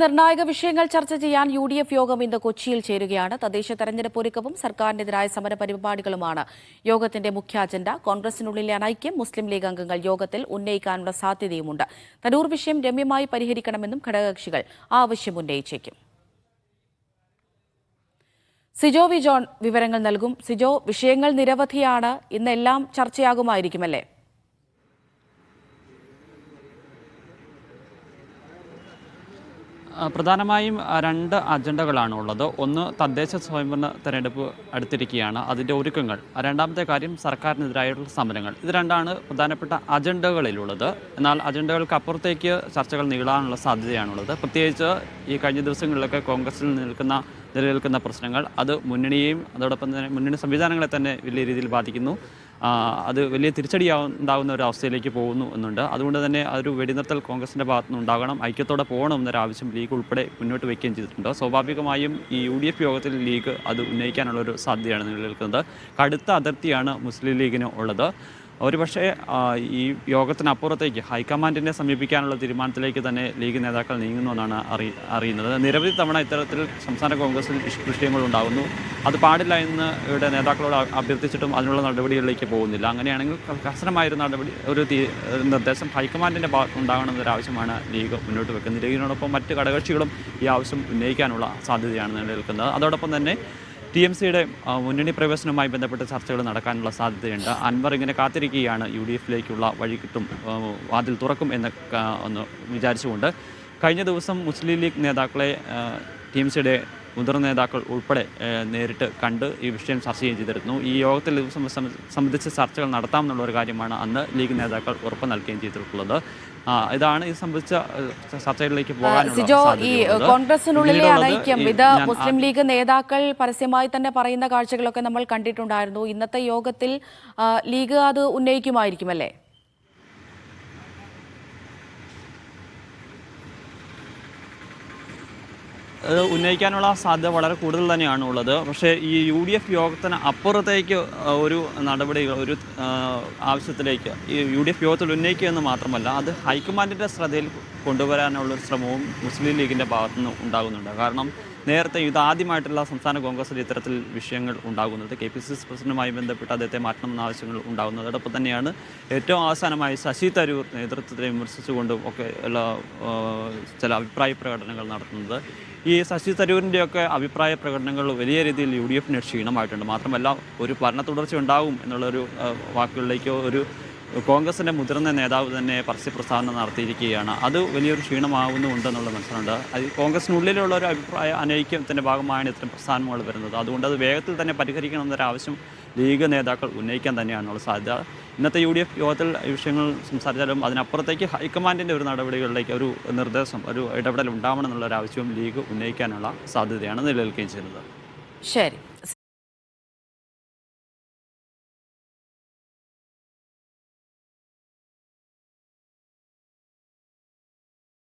നിർണായക വിഷയങ്ങൾ ചർച്ച ചെയ്യാൻ യു ഡി എഫ് യോഗം ഇന്ന് കൊച്ചിയിൽ ചേരുകയാണ്. തദ്ദേശ തെരഞ്ഞെടുപ്പ് ഒരുക്കവും സർക്കാരിനെതിരായ സമര പരിപാടികളുമാണ് യോഗത്തിന്റെ മുഖ്യ അജണ്ട. കോൺഗ്രസിനുള്ളിലെ അനൈക്യം മുസ്ലിം ലീഗ് അംഗങ്ങൾ യോഗത്തിൽ ഉന്നയിക്കാനുള്ള സാധ്യതയുമുണ്ട്. തരൂർ വിഷയം രമ്യമായി പരിഹരിക്കണമെന്നും ഘടകകക്ഷികൾ ആവശ്യം ഉന്നയിച്ചേക്കും. സിജോ വി ജോൺ വിവരങ്ങൾ നൽകും. സിജോ വിഷയങ്ങൾ നിരവധിയാണ്. ഇന്നെല്ലാം ചർച്ചയാകുമായിരിക്കുമല്ലേ? പ്രധാനമായും രണ്ട് അജണ്ടകളാണ് ഉള്ളത്. ഒന്ന് തദ്ദേശ സ്വയംഭരണ തെരഞ്ഞെടുപ്പ് അടുത്തിരിക്കുകയാണ്. അതിന്റെ ഒരുക്കങ്ങൾ. രണ്ടാമത്തെ കാര്യം സർക്കാരിനെതിരായിട്ടുള്ള സമരങ്ങൾ. ഇത് രണ്ടാണ് പ്രധാനപ്പെട്ട അജണ്ടകളിലുള്ളത്. എന്നാൽ അജണ്ടകൾക്ക് അപ്പുറത്തേക്ക് ചർച്ചകൾ നീളാനുള്ള സാധ്യതയാണുള്ളത്. പ്രത്യേകിച്ച് ഈ കഴിഞ്ഞ ദിവസങ്ങളിലൊക്കെ കോൺഗ്രസിൽ നിൽക്കുന്ന നിലനിൽക്കുന്ന പ്രശ്നങ്ങൾ അത് മുന്നണിയെയും അതോടൊപ്പം തന്നെ മുന്നണി സംവിധാനങ്ങളെ തന്നെ വലിയ രീതിയിൽ ബാധിക്കുന്നു. അത് വലിയ തിരിച്ചടിയാവും ഉണ്ടാകുന്ന ഒരു അവസ്ഥയിലേക്ക് പോകുന്നു എന്നുണ്ട്. അതുകൊണ്ട് തന്നെ അതൊരു വെടിനിർത്തൽ കോൺഗ്രസിന്റെ ഭാഗത്തു നിന്ന് ഉണ്ടാകണം ഐക്യത്തോടെ പോകണം എന്നൊരു ആവശ്യം ലീഗ് ഉൾപ്പെടെ മുന്നോട്ട് വയ്ക്കുകയും ചെയ്തിട്ടുണ്ട്. സ്വാഭാവികമായും ഈ യു ഡി എഫ് യോഗത്തിൽ ലീഗ് അത് ഉന്നയിക്കാനുള്ള ഒരു സാധ്യതയാണ് നിലനിൽക്കുന്നത്. കടുത്ത അതിർത്തിയാണ് മുസ്ലിം ലീഗിന് ഉള്ളത്. ഒരുപക്ഷെ പക്ഷേ ഈ യോഗത്തിനപ്പുറത്തേക്ക് ഹൈക്കമാൻഡിനെ സമീപിക്കാനുള്ള തീരുമാനത്തിലേക്ക് തന്നെ ലീഗ് നേതാക്കൾ നീങ്ങുന്നുവെന്നാണ് അറി അറിയുന്നത്. നിരവധി തവണ ഇത്തരത്തിൽ സംസ്ഥാന കോൺഗ്രസിൽ വിഷയങ്ങൾ ഉണ്ടാകുന്നു. അത് പാടില്ല എന്ന് ഇവിടെ നേതാക്കളോട് അഭ്യർത്ഥിച്ചിട്ടും അതിനുള്ള നടപടികളിലേക്ക് പോകുന്നില്ല. അങ്ങനെയാണെങ്കിൽ കർശനമായൊരു നടപടി ഒരു നിർദ്ദേശം ഹൈക്കമാൻഡിന്റെ ഭാഗത്ത് ഉണ്ടാകണമെന്നൊരു ആവശ്യമാണ് ലീഗ് മുന്നോട്ട് വെക്കുന്നത്. ലീഗിനോടൊപ്പം മറ്റ് ഘടകകക്ഷികളും ഈ ആവശ്യം ഉന്നയിക്കാനുള്ള സാധ്യതയാണ് നിലനിൽക്കുന്നത്. അതോടൊപ്പം തന്നെ ടി എം സിയുടെ മുന്നണി പ്രവേശനവുമായി ബന്ധപ്പെട്ട ചർച്ചകൾ നടക്കാനുള്ള സാധ്യതയുണ്ട്. അൻവർ ഇങ്ങനെ കാത്തിരിക്കുകയാണ് യു ഡി എഫിലേക്കുള്ള വഴി കിട്ടും വാതിൽ തുറക്കും എന്ന് ഒന്ന് വിചാരിച്ചുകൊണ്ട്. കഴിഞ്ഞ ദിവസം മുസ്ലിം ലീഗ് നേതാക്കളെ ടി എം സിയുടെ മുതിർന്ന നേതാക്കൾ ഉൾപ്പെടെ നേരിട്ട് കണ്ട് ഈ വിഷയം ചർച്ച ചെയ്യുകയും ചെയ്തിരുന്നു. ഈ യോഗത്തിൽ ഇത് സംബ- സംബ- സംബന്ധിച്ച് ചർച്ചകൾ നടത്താമെന്നുള്ള ഒരു കാര്യമാണ് അന്ന് ലീഗ് നേതാക്കൾ ഉറപ്പ് നൽകുകയും ചെയ്തിട്ടുള്ളത്. ഇതാണ് ഇത് സംബന്ധിച്ച ചർച്ചകളിലേക്ക് സിജോ ഈ. കോൺഗ്രസിനുള്ളിലെ അനൈക്യം ഇത് മുസ്ലിം ലീഗ് നേതാക്കൾ പരസ്യമായി തന്നെ പറയുന്ന കാഴ്ചകളൊക്കെ നമ്മൾ കണ്ടിട്ടുണ്ടായിരുന്നു. ഇന്നത്തെ യോഗത്തിൽ ലീഗ് അത് ഉന്നയിക്കുമായിരിക്കുമല്ലേ? അത് ഉന്നയിക്കാനുള്ള സാധ്യത വളരെ കൂടുതൽ തന്നെയാണ് ഉള്ളത്. പക്ഷേ ഈ യു ഡി എഫ് യോഗത്തിന് അപ്പുറത്തേക്ക് ഒരു നടപടി ഒരു ആവശ്യത്തിലേക്ക് ഈ യു ഡി എഫ് യോഗത്തിൽ ഉന്നയിക്കുക എന്ന് മാത്രമല്ല അത് ഹൈക്കമാൻഡിന്റെ ശ്രദ്ധയിൽ കൊണ്ടുവരാനുള്ള ഒരു ശ്രമവും മുസ്ലിം ലീഗിന്റെ ഭാഗത്തുനിന്ന് ഉണ്ടാകുന്നുണ്ട്. കാരണം നേരത്തെ ഇതാദ്യമായിട്ടുള്ള സംസ്ഥാന കോൺഗ്രസിൽ ഇത്തരത്തിൽ വിഷയങ്ങൾ ഉണ്ടാകുന്നത് കെ പി സി സി പ്രസിഡന്റുമായി ബന്ധപ്പെട്ട് അദ്ദേഹത്തെ മാറ്റണമെന്ന ആവശ്യങ്ങൾ ഉണ്ടാകുന്നത്. അതോടൊപ്പം തന്നെയാണ് ഏറ്റവും അവസാനമായി ശശി തരൂർ നേതൃത്വത്തെ വിമർശിച്ചുകൊണ്ടും ഒക്കെ ഉള്ള ചില അഭിപ്രായ പ്രകടനങ്ങൾ നടത്തുന്നത്. ഈ ശശി തരൂരിന്റെയൊക്കെ അഭിപ്രായ പ്രകടനങ്ങൾ വലിയ രീതിയിൽ യു ഡി എഫിന് ക്ഷീണമായിട്ടുണ്ട്. മാത്രമല്ല ഒരു ഭരണ തുടർച്ച ഉണ്ടാവും എന്നുള്ളൊരു വാക്കുകളിലേക്കോ ഒരു കോൺഗ്രസിന്റെ മുതിർന്ന നേതാവ് തന്നെ പരസ്യപ്രസ്താവന നടത്തിയിരിക്കുകയാണ്. അത് വലിയൊരു ക്ഷീണമാവുന്നുണ്ടെന്നുള്ള മനസ്സിലുണ്ട്. അത് കോൺഗ്രസിനുള്ളിലുള്ള ഒരു അഭിപ്രായ അനൈക്യത്തിന്റെ ഭാഗമായാണ് ഇത്തരം പ്രസ്ഥാനങ്ങൾ വരുന്നത്. അതുകൊണ്ട് അത് വേഗത്തിൽ തന്നെ പരിഹരിക്കണമെന്നൊരു ആവശ്യം ലീഗ് നേതാക്കൾ ഉന്നയിക്കാൻ തന്നെയാണുള്ള സാധ്യത. ഇന്നത്തെ യു ഡി എഫ് യോഗത്തിൽ വിഷയങ്ങൾ സംസാരിച്ചാലും അതിനപ്പുറത്തേക്ക് ഹൈക്കമാൻഡിന്റെ ഒരു നടപടികളിലേക്ക് ഒരു നിർദ്ദേശം ഒരു ഇടപെടൽ ഉണ്ടാവണം എന്നുള്ള ഒരു ആവശ്യവും ലീഗ് ഉന്നയിക്കാനുള്ള സാധ്യതയാണ് നിലനിൽക്കുകയും ചെയ്യുന്നത്. ശരി.